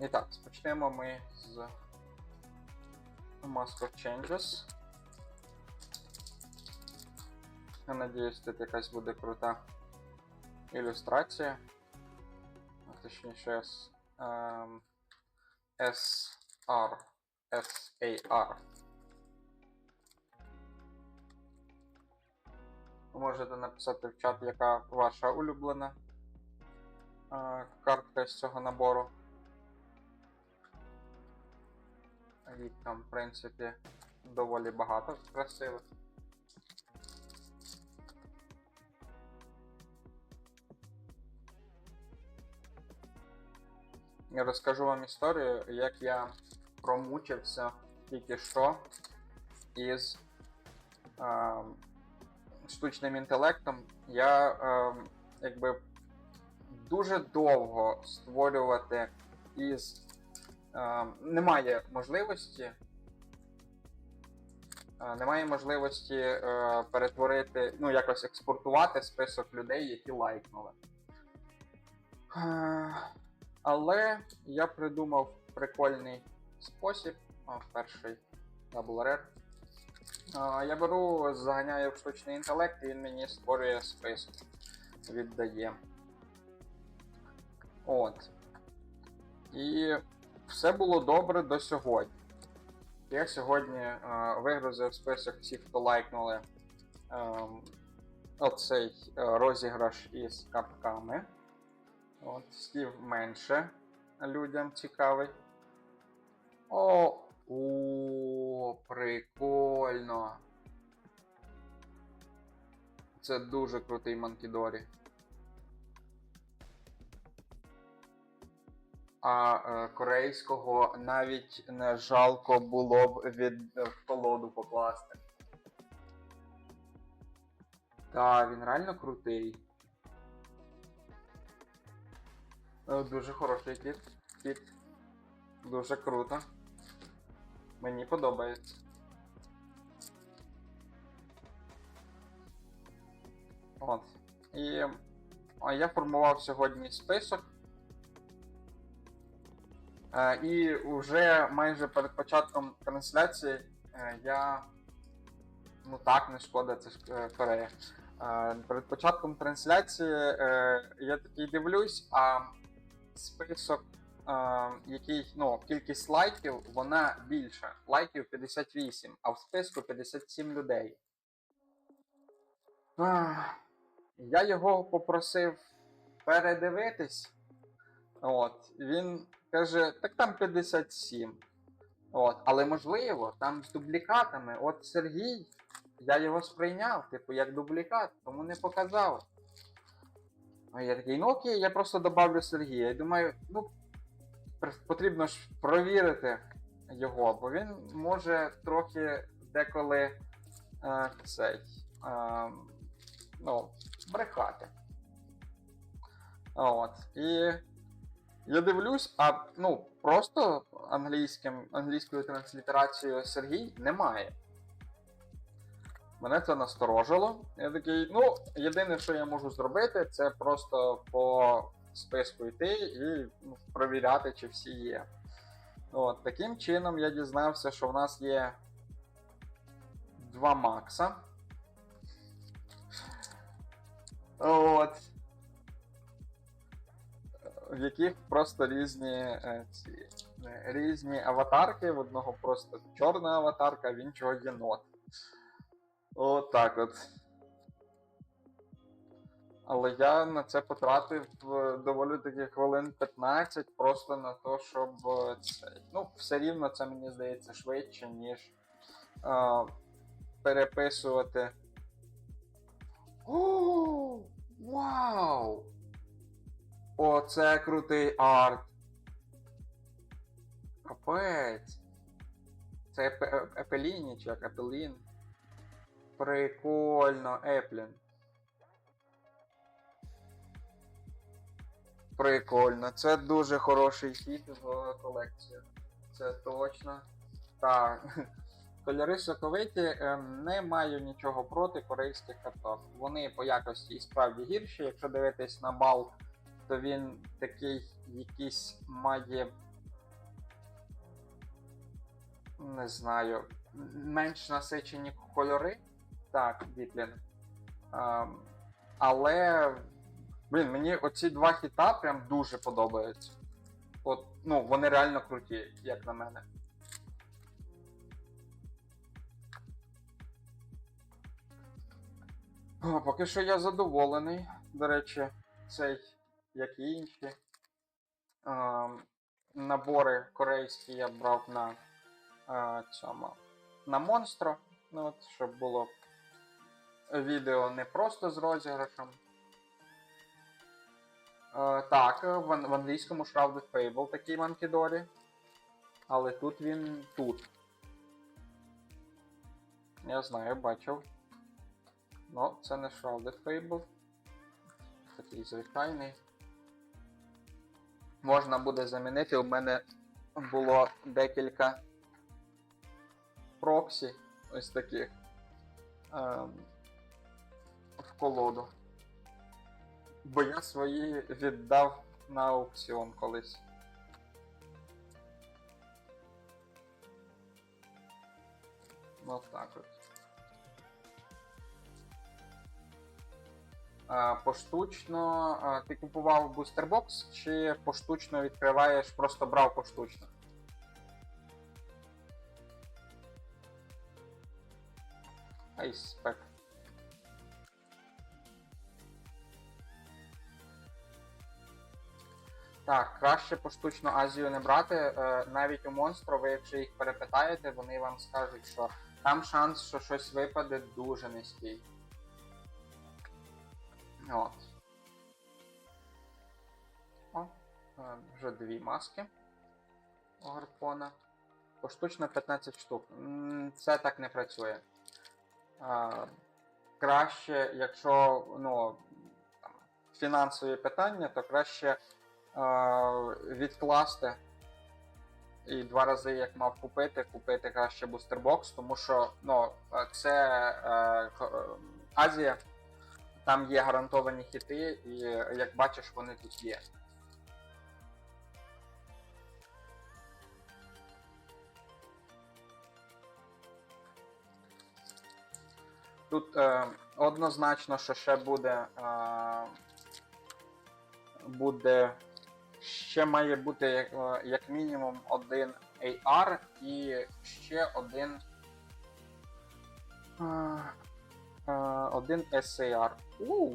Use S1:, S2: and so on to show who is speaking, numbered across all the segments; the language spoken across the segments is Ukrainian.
S1: І так, почнемо ми з Mask of Changes. Я надіюсь, тут якась буде крута ілюстрація. Точніше, SR. SAR. Ви можете написати в чат, яка ваша улюблена картка з цього набору. Їх там, в принципі, доволі багато красивих. Я розкажу вам історію, як я промучився тільки що із е, штучним інтелектом. Я е, якби дуже довго створювати із. Е, немає можливості. е, Немає можливості е, перетворити, ну, якось експортувати список людей, які лайкнули. Е, Але я придумав прикольний спосіб. О, перший Rare. А, Я беру, заганяю в штучний інтелект, і він мені створює список. Віддає. От. І все було добре до сьогодні. Я сьогодні е, вигрузив список всіх, хто лайкнули е, оцей е, розіграш із капками. От, Стів менше людям цікавий. О, о, прикольно. Це дуже крутий Манкідорі. А е, корейського навіть не жалко було б від е, в колоду покласти. Та, він реально крутий. Е, Дуже хороший кіт. Кіт. Дуже круто. Мені подобається. От. І я формував сьогодні список. Е, і вже майже перед початком трансляції е, я. Ну так, не шкода, це ж е, Корея. Перед початком трансляції я такий дивлюсь, а список, який, ну, кількість лайків, вона більша. Лайків 58, а в списку 57 людей. Я його попросив передивитись. От, він каже, так там 57. От, але можливо, там з дублікатами. От Сергій, я його сприйняв, типу, як дублікат, тому не показав. А я такий, ну окей, я просто добавлю Сергія. Я думаю, ну, потрібно ж провірити його, бо він може трохи деколи е, цей, е, ну, брехати. От. І я дивлюсь, а ну, просто англійським, англійською транслітерацією Сергій немає. Мене це насторожило. Я такий, ну, єдине, що я можу зробити, це просто по списку йти і ну, провіряти, чи всі є. От, таким чином я дізнався, що в нас є два Макса. От. В яких просто різні е, ці е, різні аватарки. В одного просто чорна аватарка, а в іншого єнот. От так от. Але я на це потратив е, доволі таки хвилин 15 просто на те, щоб цей. Ну, все рівно це мені здається швидше, ніж е, переписувати. О, вау! О, це крутий арт. Капець. Це Епе- Епеліні чи як Епелін. Прикольно, Еплін. Прикольно. Це дуже хороший хід в колекцію. Це точно. Так. Кольори соковиті, е, не маю нічого проти корейських карток. Вони по якості і справді гірші. Якщо дивитись на бал, то він такий якийсь має Не знаю. Менш насичені кольори. Так, Бітлін. Ем, але. Блін, мені оці два хіта прям дуже подобаються. От, ну, вони реально круті, як на мене. О, поки що я задоволений. До речі, цей, як і інші. Ем, набори корейські я брав на е, цьому. На монстро. Ну, от, щоб було відео не просто з розіграшем. Е, так, в, в англійському Shrouded Fable такий Манкідорі. Але тут він тут. Я знаю, бачив. Ну, це не Shrouded Fable. Такий звичайний. Можна буде замінити. У мене було декілька проксі ось таких ем, в колоду. Бо я свої віддав на аукціон колись. Ну так от. Поштучно. Ти купував бустербокс чи поштучно відкриваєш, просто брав поштучно? Айспек. Так, краще поштучно Азію не брати. Е, навіть у монстру, ви якщо їх перепитаєте, вони вам скажуть, що там шанс, що щось випаде дуже низький. От. О, е, вже дві маски гарпона. Поштучно 15 штук. Це так не працює. А, краще, якщо ну, фінансові питання, то краще а, відкласти. І два рази, як мав купити, купити краще бустербокс, тому що ну, е, це е, е, Азія, там є гарантовані хіти, і як бачиш, вони тут є. Тут е, однозначно, що ще буде. Е, буде. Ще має бути як, е, як мінімум один AR і ще один. Е, один SAR. У.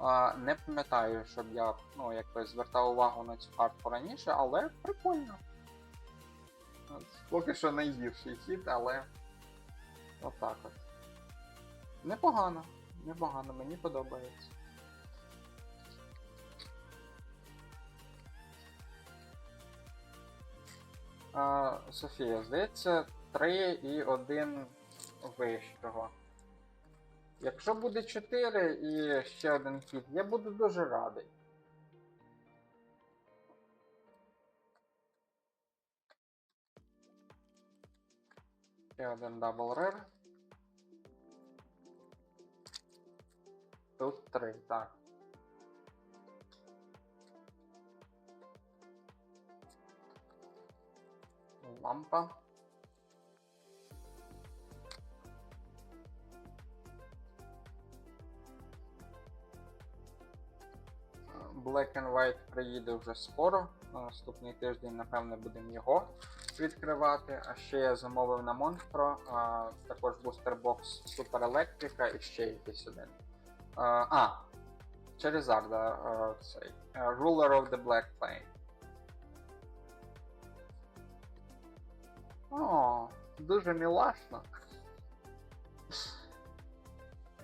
S1: Е, не пам'ятаю, щоб я ну, якось звертав увагу на цю картку раніше, але прикольно. От, Поки що найгірший хід, але. Отак от. Непогано, непогано, мені подобається. А, Софія, здається, 3 і 1 вищого. Якщо буде 4 і ще один хід, я буду дуже радий. Ще один дабл рер. Тут 3, так. Лампа. Black and White приїде вже скоро. На наступний тиждень, напевне, будемо його відкривати. А ще я замовив на Monstro, а, також бустербокс Super Електрика і ще якийсь один. А, а Charizard, а, цей. Ruler of the Black Plane. О, дуже мілашно.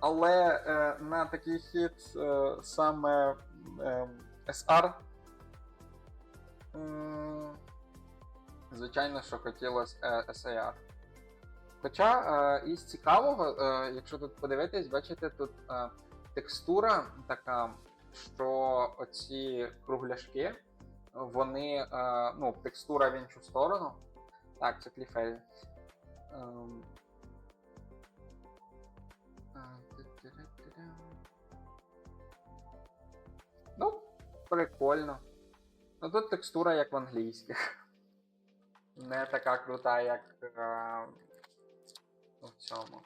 S1: Але е, на такий хід е, саме SR. м, Звичайно, що хотілося е, SAR. Хоча е, із цікавого, е, якщо тут подивитись, бачите, тут е, текстура така, що оці кругляшки, вони, е, ну, текстура в іншу сторону. Так, це кліфель. Прикольно. Ну тут текстура як в англійських. не така крута, як е, в цьому.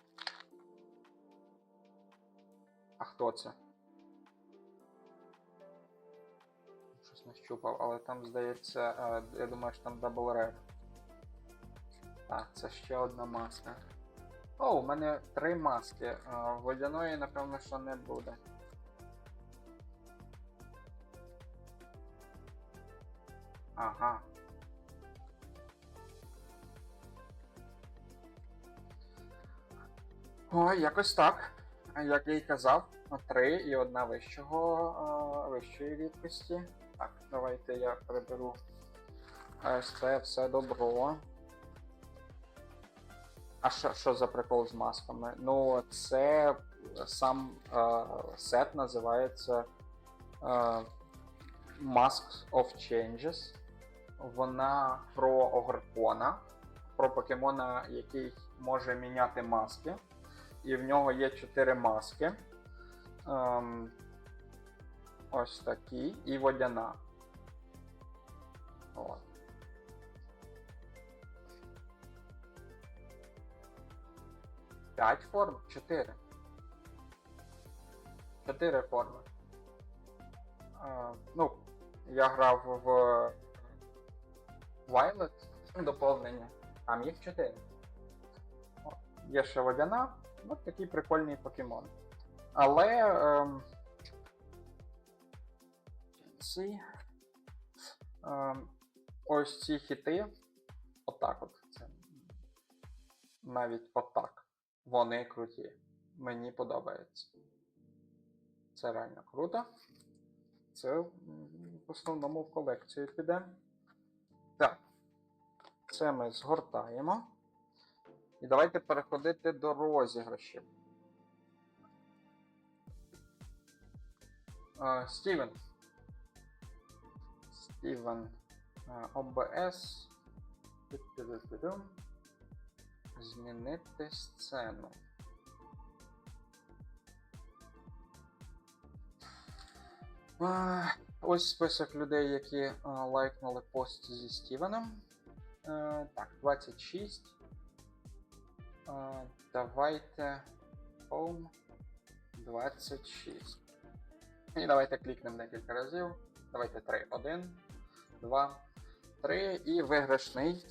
S1: А хто це? Щось нащупав, але там, здається, е, я думаю, що там Double Red. Так, це ще одна маска. О, у мене три маски. Е, Водяної, напевно, що не буде. Ага. Ой, якось так. Як я й казав, три і одна вищого, е, вищої рідкості. Так, давайте я приберу ось це все добро. А що, що за прикол з масками? Ну, це сам е, сет називається е, Masks of Changes. Вона про Огркона, про покемона, який може міняти маски. І в нього є 4 маски. Ем, ось такі і водяна. От. П'ять форм? Чотири. Чотири форми. Е, ну, я грав в Violet доповнення. Там їх чотири. О, Є ще водяна. Ось такий прикольний покемон. Але. Ем, ці, ем, ось ці хіти. Отак от. Це, навіть отак. Вони круті. Мені подобається. Це реально круто. Це в основному в колекцію піде. Це ми згортаємо. І давайте переходити до розіграшів. Е, Стівен. Стівен. Е, ОБС. Змінити сцену. Е, Ось список людей, які лайкнули пост зі Стівеном. Е, Так, 26. Е, Давайте Home 26. І давайте клікнемо декілька разів. Давайте 3. 1, 2, 3 і виграшний.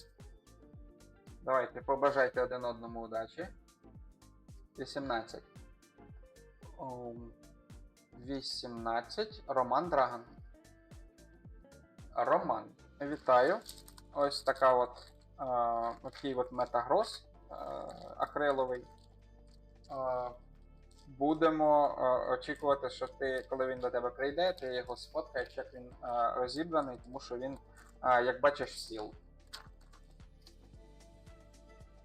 S1: Давайте побажайте один одному удачі. 18. 18. Роман Драган. Роман. Вітаю. Ось така от. Е, такий от метагроз е, акриловий. Е, будемо е, очікувати, що ти, коли він до тебе прийде, ти його сфоткаєш, як він е, розібраний, тому що він, е, як бачиш, сіл.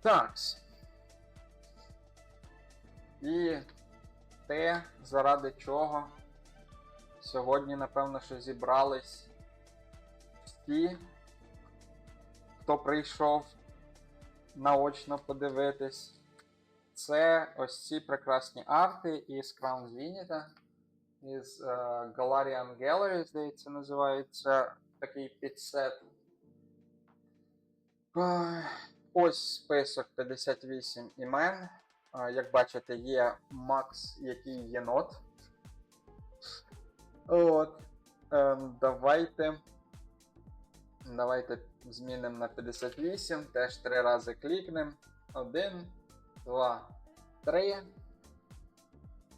S1: Такс. І те, заради чого сьогодні, напевно, що зібрались ті, хто прийшов наочно подивитись. Це ось ці прекрасні арти із Crown Zenith, із uh, Galarian Gallery, здається, називається такий підсет. Ой, Ось список 58 імен. А, Як бачите, є Макс, який єнот. От. Ем, давайте. Давайте змінимо на 58. Теж три рази клікнемо. Один, два, три.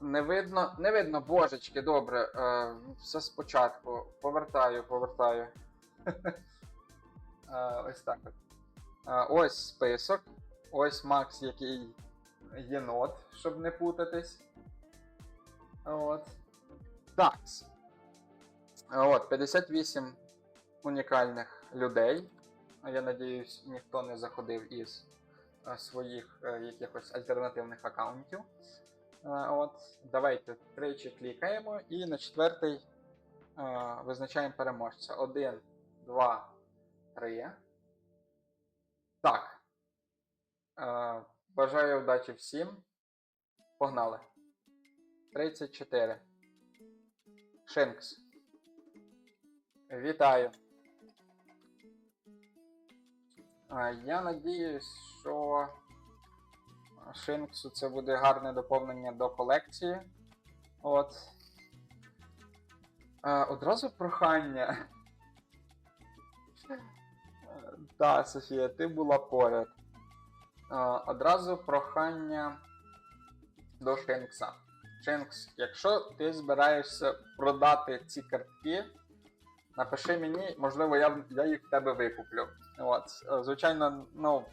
S1: Не видно. Не видно, божечки, добре. Е, все спочатку. Повертаю, повертаю. Е, ось так. Е, ось список. Ось Макс, який єнот, щоб не путатись. От. Такс. От, 58 унікальних людей. Я надіюсь, ніхто не заходив із е, своїх е, якихось альтернативних аккаунтів. Е, От, давайте тричі клікаємо і на четвертий визначаємо переможця. Один, два, три. Так. Бажаю удачі всім. Погнали. 34. Шинкс. Вітаю. Я надіюсь, що Шинксу це буде гарне доповнення до колекції. От. Е, Одразу прохання. Так, Софія, ти була поряд. Е, Одразу прохання до Шинкса. Шинкс, якщо ти збираєшся продати ці картки, напиши мені, можливо, я, я їх в тебе викуплю. От. Е, Звичайно, ну,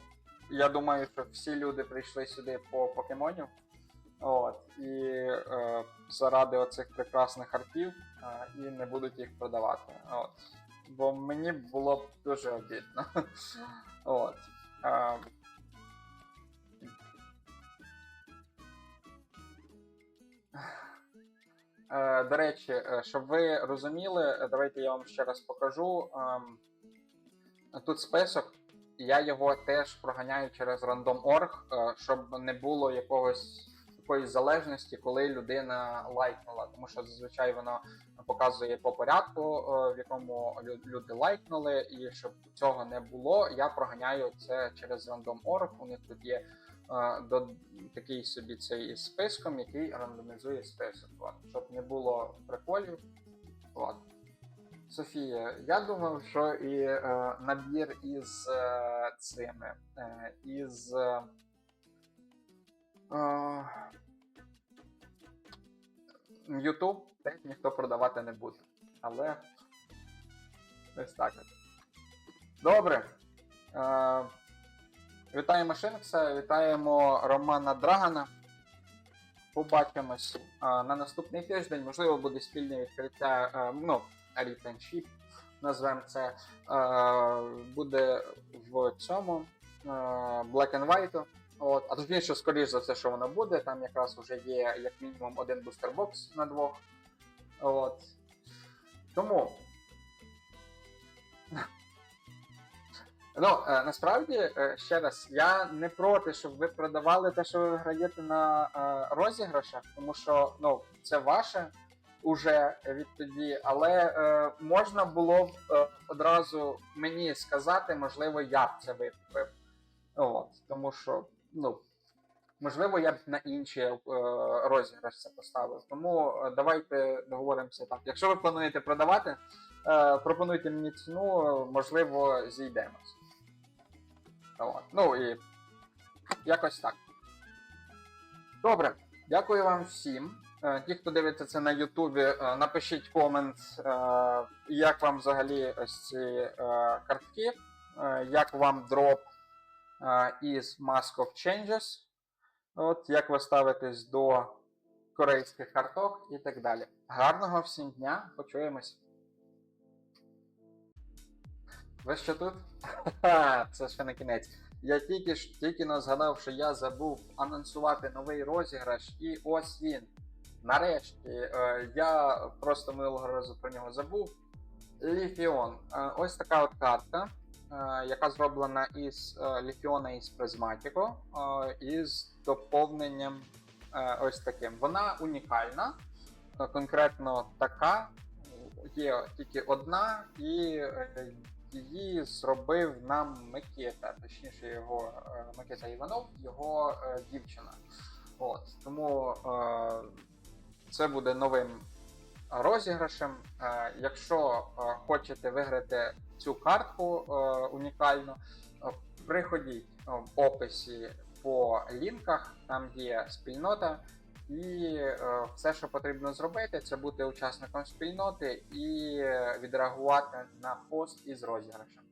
S1: я думаю, що всі люди прийшли сюди по покемонів. От, і е, заради оцих прекрасних артів е, і не будуть їх продавати. От. Бо мені було б дуже обідно. От. Е, Е, До речі, е, щоб ви розуміли, давайте я вам ще раз покажу. Тут список, я його теж проганяю через random.org, е, щоб не було якогось якоїсь залежності, коли людина лайкнула. Тому що зазвичай воно показує по порядку, е, в якому люди лайкнули, і щоб цього не було, я проганяю це через random.org. У них тут є е, до такий собі цей списком, який рандомізує список. Щоб не було приколів. От. Софія, я думав, що і е, набір із е, цими, е, із. Е, е, YouTube теж ніхто продавати не буде. Але ось так. Добре. Е, вітаємо Шинкса, вітаємо Романа Драгана. Побачимось е, на наступний тиждень. Можливо, буде спільне відкриття. Е, ну, and назвемо це, е, буде в цьому е, Black and White. От, а точніше, скоріш за все, що воно буде. Там якраз вже є як мінімум один бустербокс на двох. От. Тому. Ну, е, насправді, е, ще раз, я не проти, щоб ви продавали те, що ви виграєте на е, розіграшах, тому що ну, це ваше уже відтоді, але можна було б одразу мені сказати, можливо, я б це викупив. От, тому що, ну, можливо, я б на інші е, розіграш це поставив. Тому давайте договоримося так. Якщо ви плануєте продавати, е, пропонуйте мені ціну, можливо, зійдемось. От. Ну і якось так. Добре, дякую вам всім. Е, Ті, хто дивиться це на Ютубі, е, напишіть комент, е, як вам взагалі ось ці картки, як вам дроп із Mask of Changes, от, як ви ставитесь до корейських карток і так далі. Гарного всім дня, почуємось. Ви що тут? Ха-ха, це ще не кінець. Я тільки ж тільки но згадав, що я забув анонсувати новий розіграш, і ось він. Нарешті, е, я просто минулого разу про нього забув. Ліфіон. Е, ось така от картка, е, яка зроблена із е, Ліфіона із Призматіко, е, із доповненням е, ось таким. Вона унікальна, е, конкретно така. Є тільки одна, і е, її зробив нам Микита, точніше його е, Микита Іванов, його е, дівчина. От, тому е, це буде новим розіграшем. Якщо хочете виграти цю картку унікальну, приходіть в описі по лінках, там є спільнота. І е, все, що потрібно зробити, це бути учасником спільноти і відреагувати на пост із розіграшем.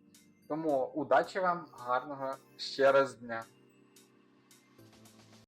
S1: Тому удачі вам, гарного ще раз дня!